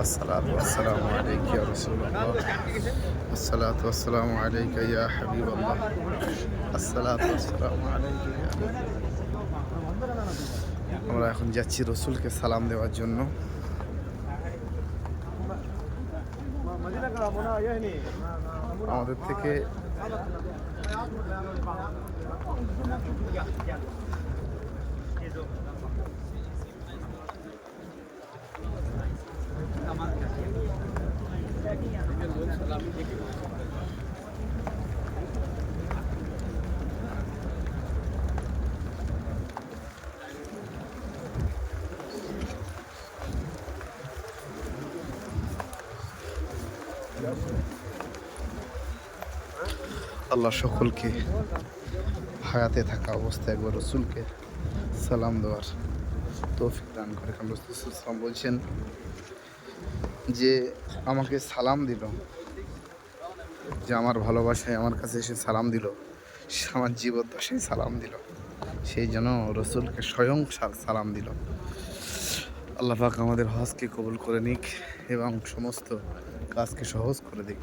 الصلاة والسلام عليك يا رسول الله الصلاة والسلام عليك يا حبيب الله الصلاة والسلام عليك يا আমরা এখন যাচ্ছি রসুলকে সালাম দেওয়ার জন্য আমাদের থেকে আল্লাহ সকলকে হায়াতে থাকা অবস্থায় একবার রসুলকে সালাম দেওয়ার তৌফিক দান করে। কারণ রসুলাম বলছেন যে, আমাকে সালাম দিল। যে আমার ভালোবাসায় আমার কাছে এসে সালাম দিল আমার জীবদ্দশায় সালাম দিল। সেই জন্য রসুলকে স্বয়ং সালাম দিল। আল্লাহ পাক আমাদের হজকে কবুল করে নিক এবং সমস্ত কাজকে সহজ করে দিক।